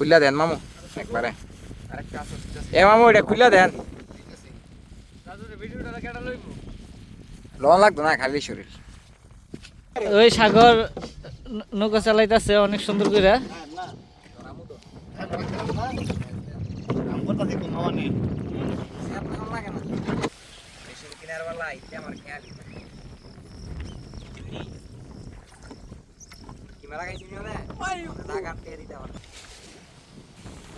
খুললা দেন মামু। একবারে। এ মামু এটা খুললা দেন। লোন লাগতো না খালি শরীর। ওই সাগর ন- নৌকা চালাইতেছে অনেক সুন্দর করে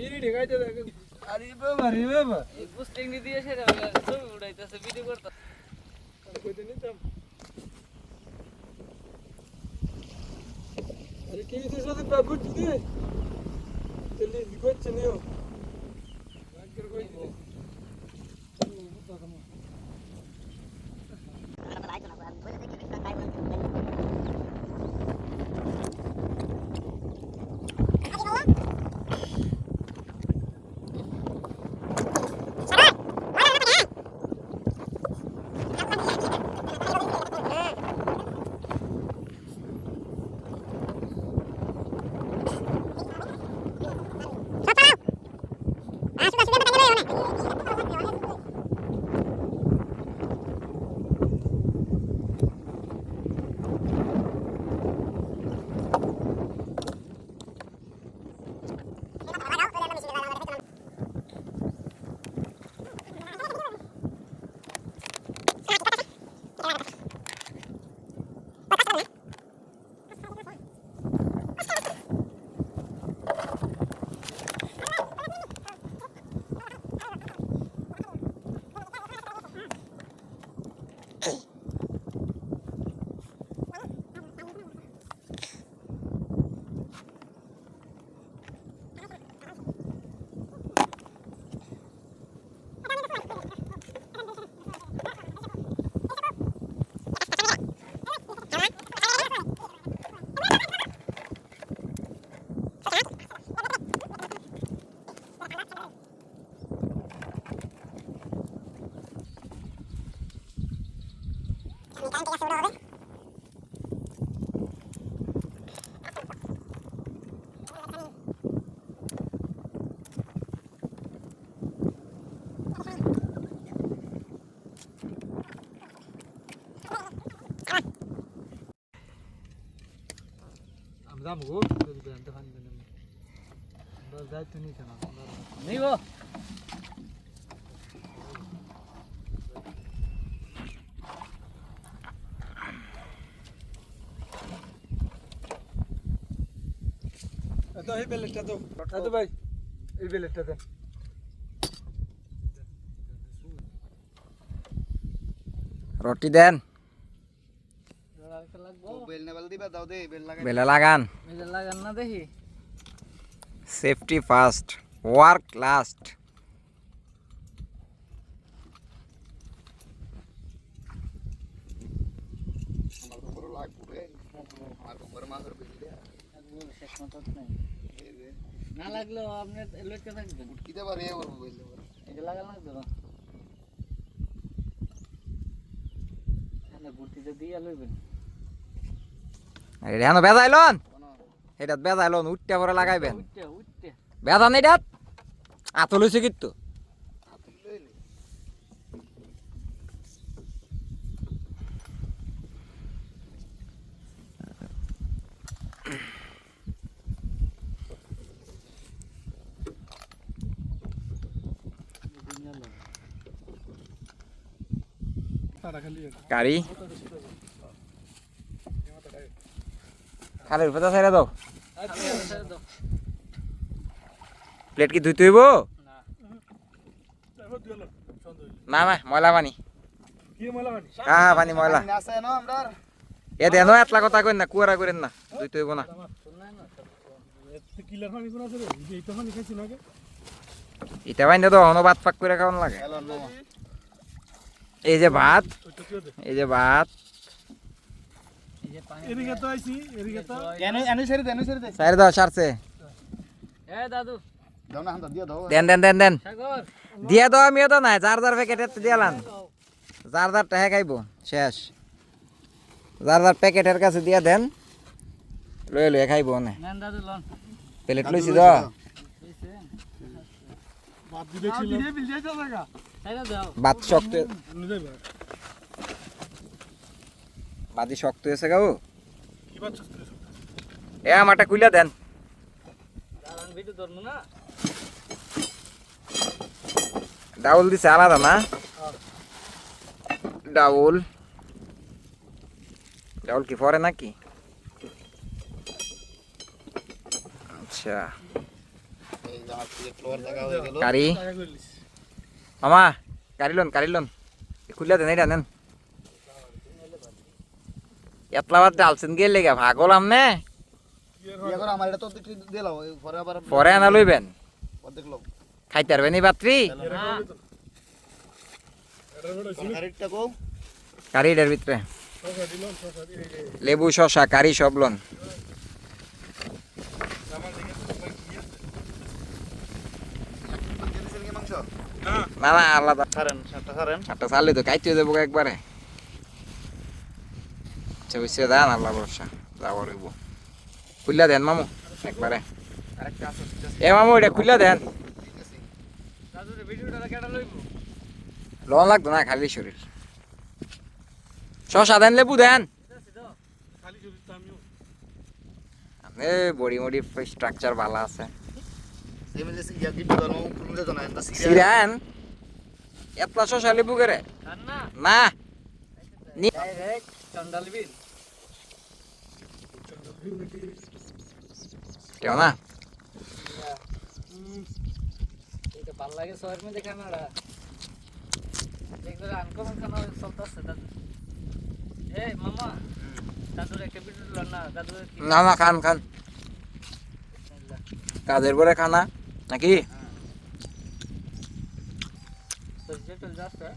তিরি ঢেকাইতে দেখেন আরে বাবা রে বাবা বুস্টিং দিয়ে সেটা ছবি উড়াইতেছে ভিডিও করতে। কইতে নিতাম। আরে কি সাথে বাবু দিদি। তেলি কইছে নিও আমগো যদি বেনতে ফানি দেন না নিব। তো এই বেলেটটা তো। দাদু ভাই এই বেলেটটা দেন। রটি দেন। লাগবো বেল নেবাল দিবা দাও দে বেল লাগাই বেলা লাগান এটা লাগান না দেখি সেফটি ফার্স্ট ওয়ার্ক লাস্ট আমার উপর লাগবো রে আমার উপর মাছের বেল দে শেষ মতো নাই না লাগলেও আপনি লটকে থাকবেন কিতে পারে এ করব বেল দেবো এটা লাগান লাগবে না ঘুরতে দিয়ে লইবেন এটা হেন বেজাইলন? এটা বেজাইলন উঠতে পরে লাগাইবেন। বেজান এটা আতো লইছে কিন্তু তারা খালি গাড়ি খালের উপরে ছেড়ে দাও। প্লেট কি ধুইতে হইব? না না, ময়লা পানি। হ্যাঁ হ্যাঁ পানি, ময়লা। এ দেন এতলা কথা কইন না, কুয়ারা করেন না দুই তো হইব না। ইটা বাইন্দে তো অন ভাত পাক করে খাওয়ান লাগে। এই যে ভাত, এই যে ভাত। এদিকে তো আইছি এদিকে তো। এনে এনে ছেড়ে দে এনে ছেড়ে দে। সাইড দাও সারছে। এ দাদু। দাও না হাত দিয়ে দাও। দেন দেন দেন দেন। সাগর। দাও আমিও তো নাই। যার যার প্যাকেট দিয়ালান যার যার টাকা খাইব। শেষ। যার যার প্যাকেটের কাছে দিয়ে দেন। লয়ে লয়ে খাইব না। নেন দাদু লন। প্লেট লইছি দিয়ে তাইলে দাও। ভাত শক্ত বাদি শক্ত হয়েছে গাও এ আমারটা কুইলা দেন। ডাউল দিছে আলাদা না? ডাউল। ডাউল কি পরে নাকি? আচ্ছা। হয়ে কারি মামা কারি লন কারি লন। খুললে দেন এটা নেন। এতলা বাদ ডালছেন গেলে লেগে ভাগল আমনে? পরে আনা লইবেন? খাইতে পারবেন এই বাত্রি? না এটা বড় তরকারিটা কো কারি এটার ভিতরে। লেবু শসা কারি সব লন। না না আলাদা। সারেন সাতটা সারেন। একটা চালে তো কাইতে দেবো একবারে। আচ্ছা বুঝছে দেন আল্লাহ ভরসা যাব রইব খুললা দেন মামু একবারে এ মামু এটা খুললা দেন লন লাগতো না খালি শরীর শসা দেন লেবু দেন এ বডি মডি স্ট্রাকচার ভালো আছে সিরান এতলা শসা লেবু করে না চন্ডাল বিল কেউ না এটা ভালো লাগে শহরের মধ্যে খানাটা একবারে আনকমন খানা চলতেছে দাদু। এ মামা দাদুর একটা ভিডিও লন না দাদু না না খান খান। কাজের পরে খানা নাকি? চলে যাচ্ছে।